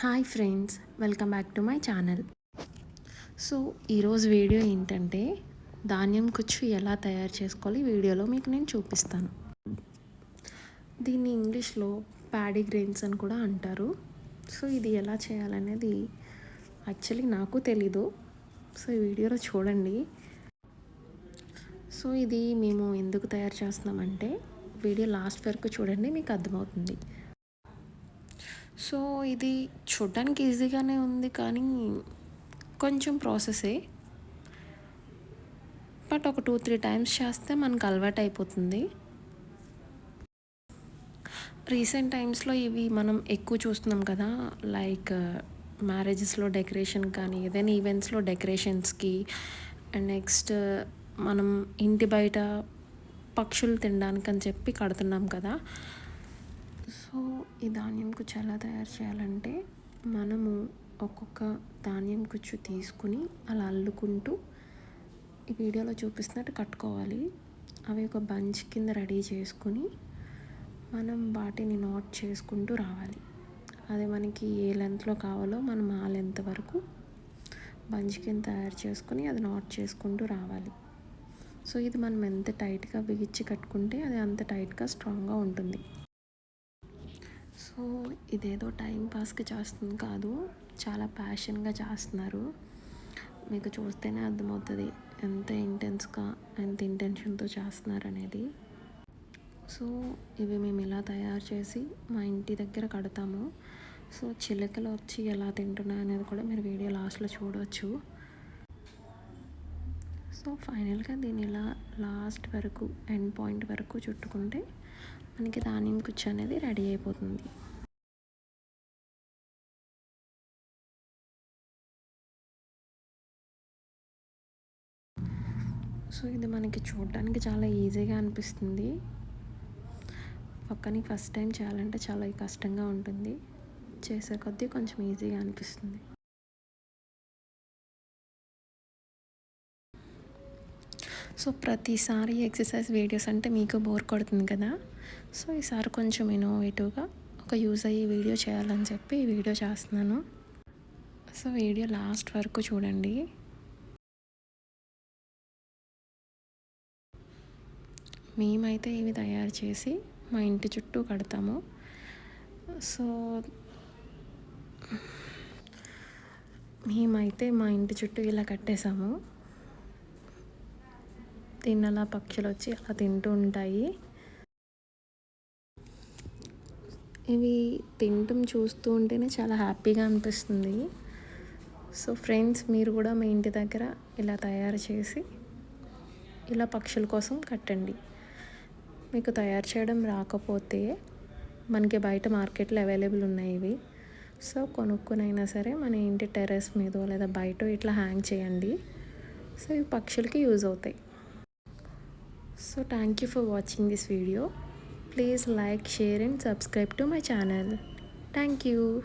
Hi friends welcome back to my channel. So ఈరోజు video ఏంటంటే ధాన్యం కుచ్చు ఎలా తయారు చేసుకోవాలి వీడియోలో మీకు నేను చూపిస్తాను. దీన్ని ఇంగ్లీష్లో ప్యాడీ గ్రెయిన్స్ అని కూడా అంటారు. సో ఇది ఎలా చేయాలనేది యాక్చువల్లీ నాకు తెలీదు. సో ఈ వీడియోలో చూడండి. సో ఇది మేము ఎందుకు తయారు చేస్తున్నామంటే వీడియో లాస్ట్ వరకు చూడండి మీకు అర్థమవుతుంది. సో ఇది చూడ్డానికి ఈజీగానే ఉంది కానీ కొంచెం ప్రాసెసే. బట్ ఒక టూ త్రీ టైమ్స్ చేస్తే మనకు అలవాటు అయిపోతుంది. రీసెంట్ టైమ్స్లో ఇవి మనం ఎక్కువ చూస్తున్నాం కదా లైక్ మ్యారేజెస్లో డెకరేషన్ కానీ ఏదైనా ఈవెంట్స్లో డెకరేషన్స్కి. అండ్ నెక్స్ట్ మనం ఇంటి బయట పక్షులు తినడానికి అని చెప్పి కడుతున్నాం కదా సో ఈ ధాన్యం కుచ్చు ఎలా తయారు చేయాలంటే మనము ఒక్కొక్క ధాన్యం కుచ్చు తీసుకుని అలా అల్లుకుంటూ ఈ వీడియోలో చూపిస్తున్నట్టు కట్టుకోవాలి. అవి ఒక బంచ్ కింద రెడీ చేసుకుని మనం వాటిని నోట్ చేసుకుంటూ రావాలి. అది మనకి ఏ లెంత్లో కావాలో మనం ఆ లెంత్ వరకు బంచ్ కింద తయారు చేసుకుని అది నోట్ చేసుకుంటూ రావాలి. సో ఇది మనం ఎంత టైట్గా బిగించి కట్టుకుంటే అది అంత టైట్గా స్ట్రాంగ్గా ఉంటుంది. సో ఇదేదో టైం పాస్కి చేస్తుంది కాదు. చాలా ప్యాషన్గా చేస్తున్నారు. మీకు చూస్తేనే అర్థమవుతుంది ఎంత ఇంటెన్స్గా ఎంత ఇంటెన్షన్తో చేస్తున్నారు అనేది సో ఇవి మేము ఇలా తయారు చేసి మా ఇంటి దగ్గర కడతాము. సో చిలకలు వచ్చి ఎలా తింటున్నాయి అనేది కూడా మీరు వీడియో లాస్ట్లో చూడవచ్చు సో ఫైనల్గా దీన్ని ఇలా లాస్ట్ వరకు ఎండ్ పాయింట్ వరకు చుట్టుకుంటే మనకి దానిమ్మ కుచ్చు అనేది రెడీ అయిపోతుంది. సో ఇది మనకి చూడడానికి చాలా ఈజీగా అనిపిస్తుంది. పక్కని ఫస్ట్ టైం చేయాలంటే చాలా కష్టంగా ఉంటుంది. చేసే కొద్దీ కొంచెం ఈజీగా అనిపిస్తుంది. సో ప్రతిసారి ఎక్సర్సైజ్ వీడియోస్ అంటే మీకు బోర్ కొడుతుంది కదా. సో ఈసారి కొంచెం ఇన్నోవేటివ్గా ఒక యూజ్ అయ్యే వీడియో చేయాలని చెప్పి ఈ వీడియో చేస్తున్నాను. సో వీడియో లాస్ట్ వరకు చూడండి. మేమైతే ఇవి తయారు చేసి మా ఇంటి చుట్టూ కడతాము. సో మేమైతే మా ఇంటి చుట్టూ ఇలా కట్టేసాము తిన్నలా పక్షులు వచ్చి అలా తింటూ ఉంటాయి. ఇవి తింటం చూస్తూ ఉంటేనే చాలా హ్యాపీగా అనిపిస్తుంది. సో ఫ్రెండ్స్ మీరు కూడా మీ ఇంటి దగ్గర ఇలా తయారు చేసి ఇలా పక్షుల కోసం కట్టండి. మీకు తయారు చేయడం రాకపోతే మనకి బయట మార్కెట్లో అవైలబుల్ ఉన్నాయి ఇవి. సో కొనుక్కునైనా సరే మన ఇంటి టెర్రస్ మీద లేదా బయట ఇట్లా హ్యాంగ్ చేయండి. సో ఇవి పక్షులకి యూజ్ అవుతాయి. So thank you for watching this video. Please like, share and subscribe to my channel. Thank you.